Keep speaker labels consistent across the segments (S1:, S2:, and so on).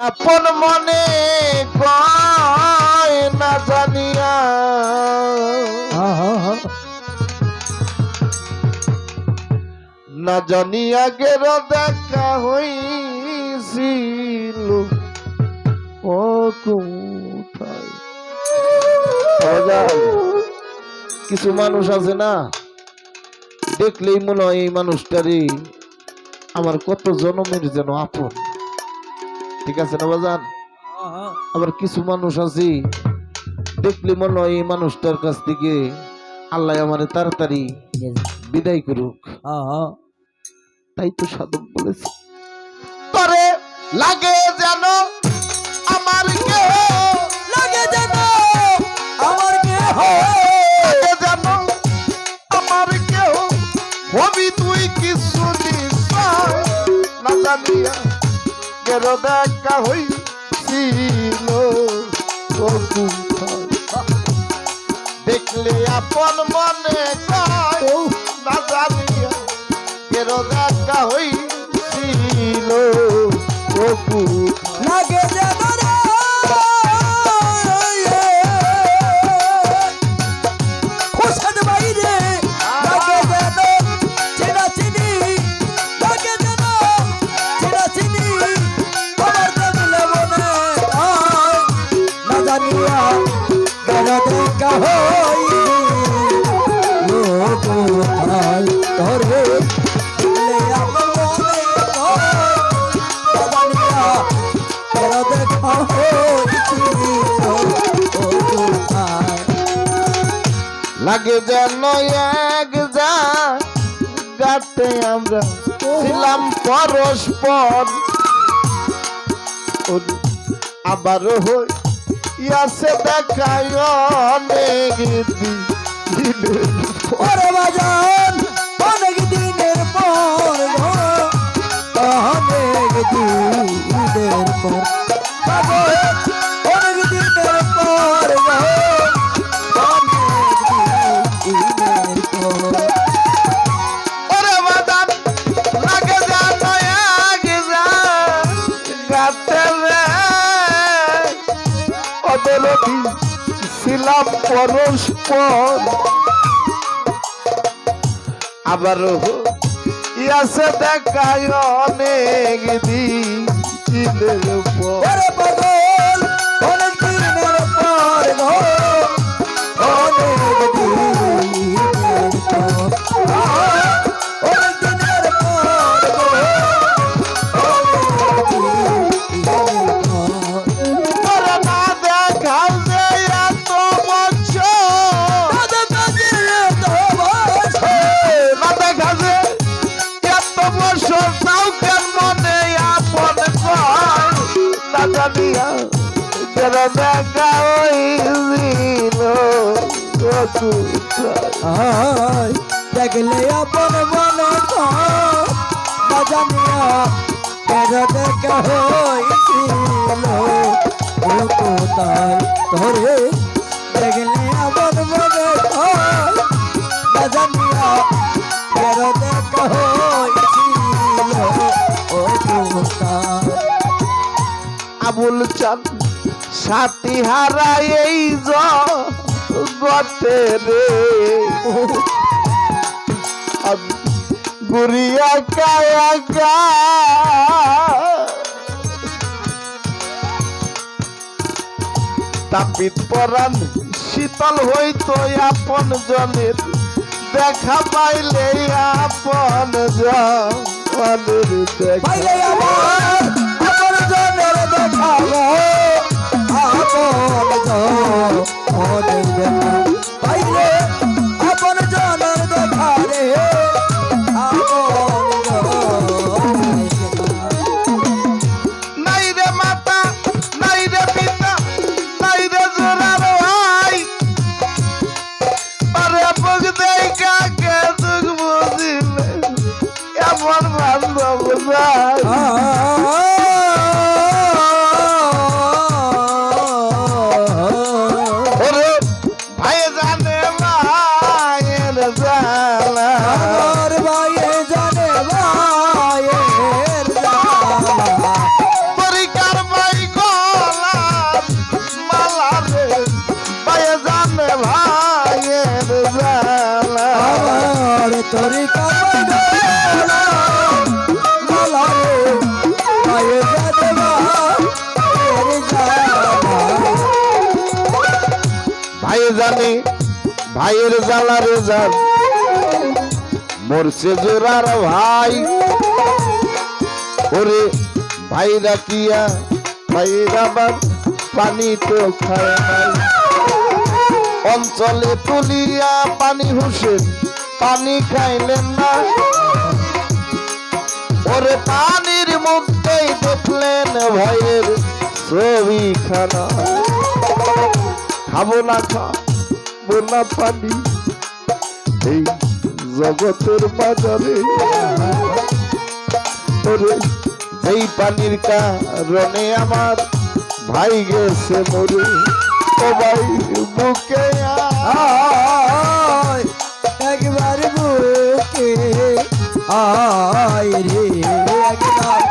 S1: আপন মনে কয় না জানিয়া। না জানিয়া গের দেখা হইছিল। ও কোথায়? কিছু মানুষ আছে না? দেখলেই মনে হয় এই মানুষটারই আমার কত জনমের যেন আপন। ঠিক আছে না বাজান? আবার কিছু মানুষ আছে দেখলে মনে হয় এই মানুষটার কাছ থেকে আল্লাহ আমার তাড়াতাড়ি বিদায় করুক। তাই তো সাধক বলেছে। তরে লাগে যেন আমার কেহ
S2: লাগে যেন আমার কেহ।
S1: লাগে যেন আমার কেহ। হবি তুই কিছু নিশ্চয় না জানিয়া কেন দেখা হইছিল দেখলে আপন মনে কয় না জানিয়া কেন দেখা হইছিল ও
S2: লাগে যেন
S1: এক যা গাতে আমরা ছিলাম পরস্পর। আবার হই ইয়াসে দেখায় অনেক দিন ওদের ছিলাম পরস্পর। আবার ইয়াসে দেখায় অনেক দিনের
S2: দেখলে আপন মনে কর না জানিয়া কেন দেখা হয়েছিল কোথায় ধরে দেখলে আপন মনে কর না জানিয়া কেন দেখা হয়েছিল ও কোথায়?
S1: আবুল চাঁদ সাথী হারাই এই গতে রে। গুড়িয়া কায়া গা। তাপিত পরাণ শীতল হইতো আপন জনের। দেখা পাইলে আপন জনের দেখা।
S2: আপন জনের দেখাবো আপন জনের। দেখা পাইলে রে জানা
S1: ভাই জানি, ভাইয়ের জ্বালারে যান মরছে জোরার ভাই। ওরে ভাইরা কিয়া, ভাইরা আবার পানি তো খায় অঞ্চলে তুলিয়া পানি হুসেন পানি খাইলেন না। ওরে পানির মধ্যেই দেখলেন ভাইয়ের ছবি খানা খাব না খাব না পানি। এই জগতের বাজারে। ওরে যেই পানির কারণে আমার ভাই গেছে মরে ও ভাই বুকে
S2: আয় একবার বুকে আয় রে একবার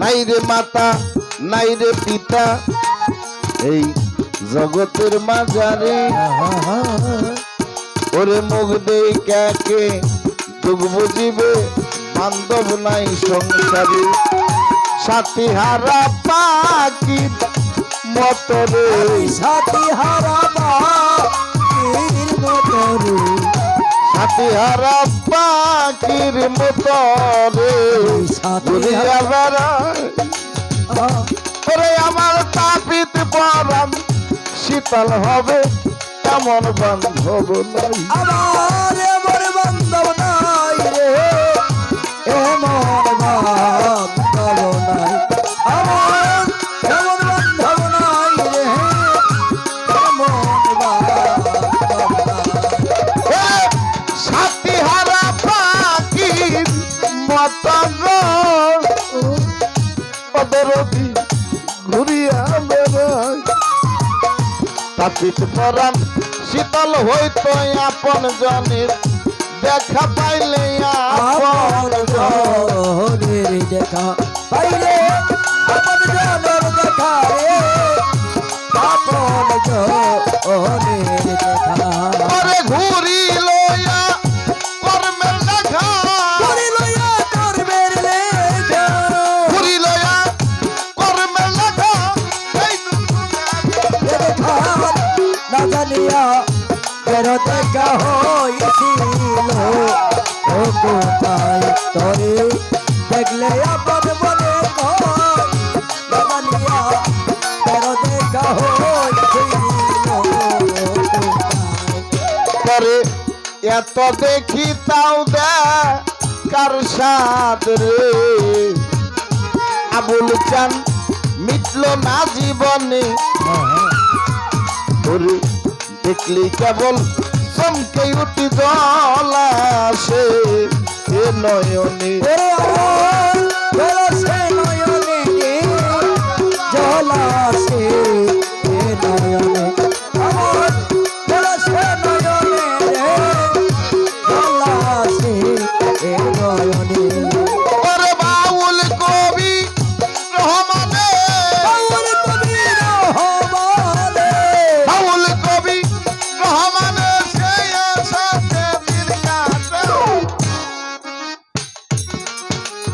S1: নাই রে মাতা নাই রে পিতা, এই জগতের মাঝারে। ওরে মুখ দেই কাকে দুঃখ বুঝিবে? বান্ধব নাই সংসারে। সাথী হারা পাখি মতরে
S2: সাথী হারাবা তীর মতরে
S1: সাথী হারা পাখির মতরে
S2: সাথী
S1: বেড়ায় ওরে আমার তাপিত পরাম শীতল হবে এমন বান্ধব নাই।
S2: আমার
S1: তাপিত পরাম শীতল হইত আপন জনের। দেখা পাইলে আপন
S2: জনের দেখা পাইলে আপন জনের দেখা রে। আপন জনের দেখা।
S1: করে
S2: কেন দেখা হয়েছিল ও কোথায় তরে দেখলে আপন মনে জানিয়া কেন দেখা হয়েছিল
S1: এত দেখি তাও দে সাদ রে। আবুল চান মিটল না জীবনে। ওরে দেখলি কেবল চমকে উঠি জল আসে এ নয়নে।
S2: জল আমার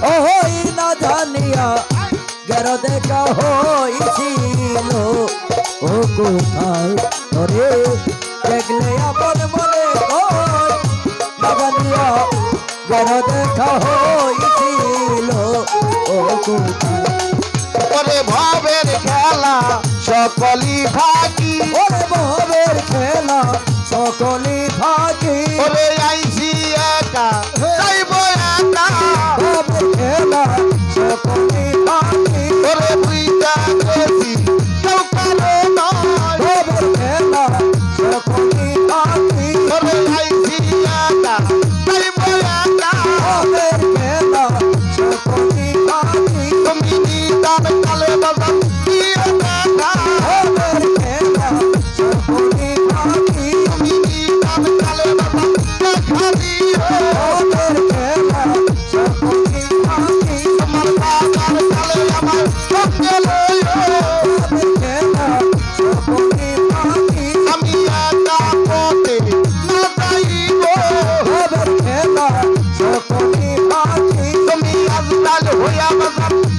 S2: ওই না জানিয়া গের দেখা হইছিল ও কোথায় ধরে দেখলে আপন মনে কয় না জানিয়া গের দেখা হইছিল ও কোথায়
S1: ওরে ভবের খেলা সকলি থাকি
S2: ওরে বহবের খেলা সকলি We
S1: Oh, yeah,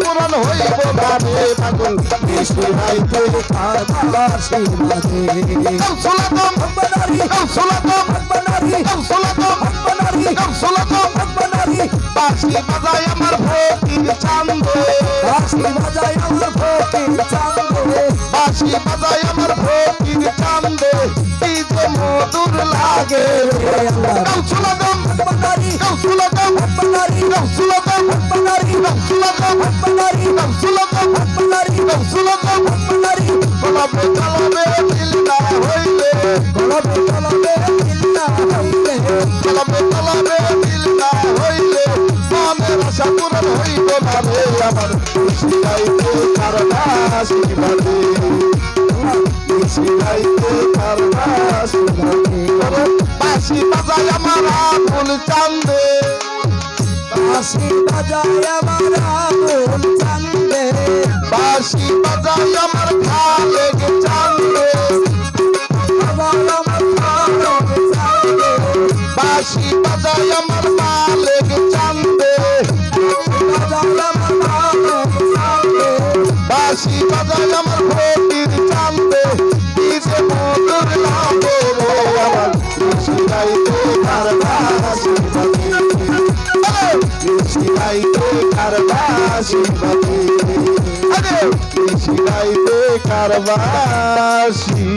S1: রে পাগল মিষ্টি রাইতে
S2: বাসি বাজে
S1: সুলাতম
S2: বানারি
S1: সুলাতম
S2: বানারি
S1: সুলাতম
S2: বানারি
S1: সুলাতম
S2: বানারি।
S1: বাঁশি বাজায় আমার ফকির চান্দে।
S2: বাসি বাজায় আমার ফকির চান্দে।
S1: বাঁশি বাজায় আমার ফকির চান্দে। মধুর লাগে। বাসি বাজায় আমার আবুল চান্দে।
S2: বাসি বাজায় আমার আঙুল চান্দে
S1: বাঁশি বাজায় আমার খালে চান্দে
S2: আমার আমার খালে চান্দে
S1: বাঁশি বাজায় শিখাইতে কারবাসি